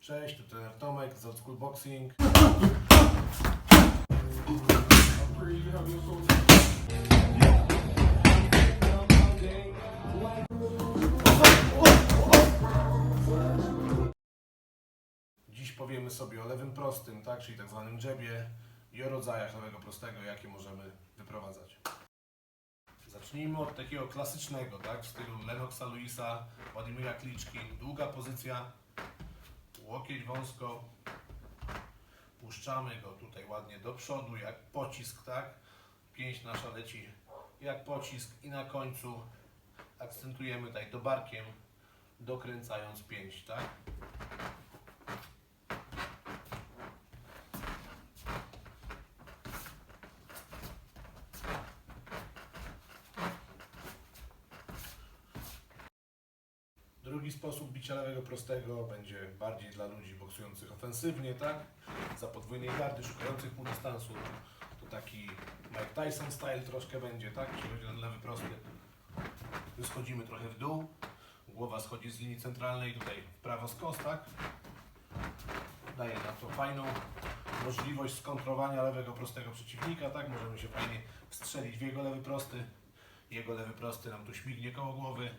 Cześć, tu trener Tomek z Old Boxing. Dziś powiemy sobie o lewym prostym, tak, czyli tak zwanym jabie i o rodzajach lewego prostego, jakie możemy wyprowadzać. Zacznijmy od takiego klasycznego, tak, w stylu Lennoxa Luisa, Władimira Kliczki. Długa pozycja, łokieć wąsko, puszczamy go tutaj ładnie do przodu, jak pocisk, tak? Pięść nasza leci jak pocisk i na końcu akcentujemy tutaj do barkiem, dokręcając pięść, tak? Drugi sposób bicia lewego prostego będzie bardziej dla ludzi boksujących ofensywnie, tak? Za podwójnej gardy, szukających półdystansu. To taki Mike Tyson style troszkę będzie, tak? Chodzi o ten lewy prosty. Tu schodzimy trochę w dół. Głowa schodzi z linii centralnej tutaj w prawo skos, tak? Daje nam to fajną możliwość skontrowania lewego prostego przeciwnika, tak? Możemy się fajnie wstrzelić w jego lewy prosty. Jego lewy prosty nam tu śmignie koło głowy,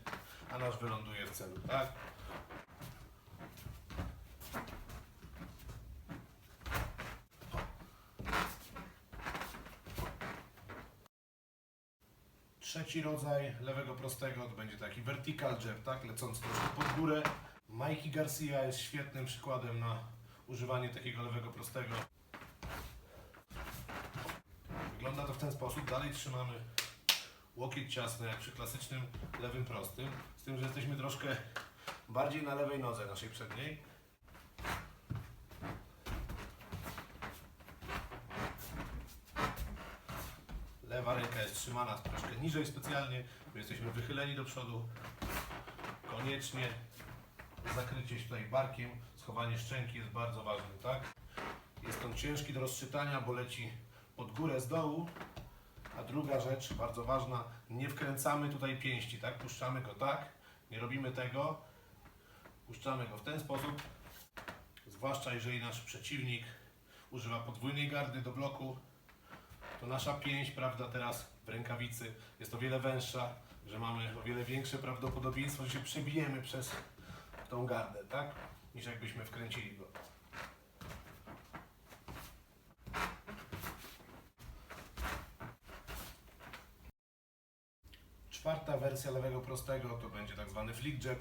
a nasz wyląduje w celu, tak? Trzeci rodzaj lewego prostego to będzie taki vertical jab, tak? Lecący troszkę pod górę. Mikey Garcia jest świetnym przykładem na używanie takiego lewego prostego. Wygląda to w ten sposób. Dalej trzymamy łokieć ciasny, jak przy klasycznym lewym prostym. Z tym, że jesteśmy troszkę bardziej na lewej nodze naszej przedniej. Lewa ręka jest trzymana troszkę niżej specjalnie. My jesteśmy wychyleni do przodu. Koniecznie zakrycie się tutaj barkiem, schowanie szczęki jest bardzo ważne, tak? Jest on ciężki do rozczytania, bo leci pod górę z dołu. A druga rzecz, bardzo ważna, nie wkręcamy tutaj pięści, tak? Puszczamy go tak, nie robimy tego. Puszczamy go w ten sposób. Zwłaszcza jeżeli nasz przeciwnik używa podwójnej gardy do bloku, to nasza pięść, prawda, teraz w rękawicy jest o wiele węższa, że mamy o wiele większe prawdopodobieństwo, że się przebijemy przez tą gardę, tak? Niż jakbyśmy wkręcili go. Czwarta wersja lewego prostego to będzie tak zwany flick jab.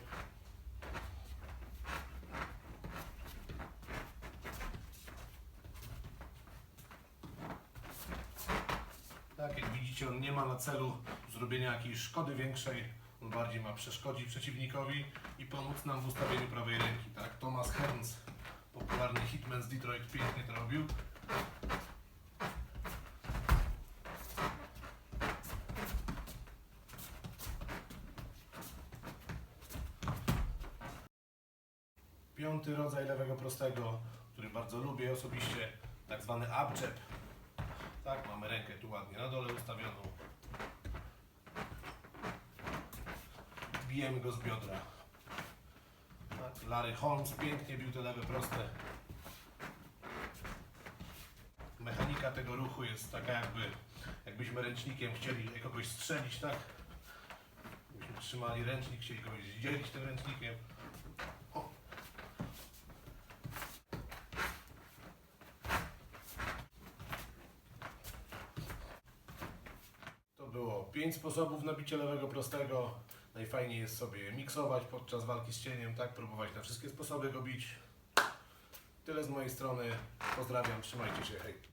Tak, jak widzicie, on nie ma na celu zrobienia jakiejś szkody większej. On bardziej ma przeszkodzić przeciwnikowi i pomóc nam w ustawieniu prawej ręki. Tak, Thomas Hearns, popularny hitman z Detroit, pięknie to robił. Piąty rodzaj lewego prostego, który bardzo lubię osobiście, tak zwany jab. Tak, mamy rękę tu ładnie na dole ustawioną. Bijemy go z biodra. Tak, Larry Holmes pięknie bił te lewe proste. Mechanika tego ruchu jest taka jakby, jakbyśmy ręcznikiem chcieli kogoś strzelić, tak? Jakbyśmy trzymali ręcznik, chcieli kogoś zdzielić tym ręcznikiem. 5 sposobów na bicie lewego prostego. Najfajniej jest sobie miksować podczas walki z cieniem, tak? Próbować na wszystkie sposoby go bić. Tyle z mojej strony. Pozdrawiam, trzymajcie się, hej.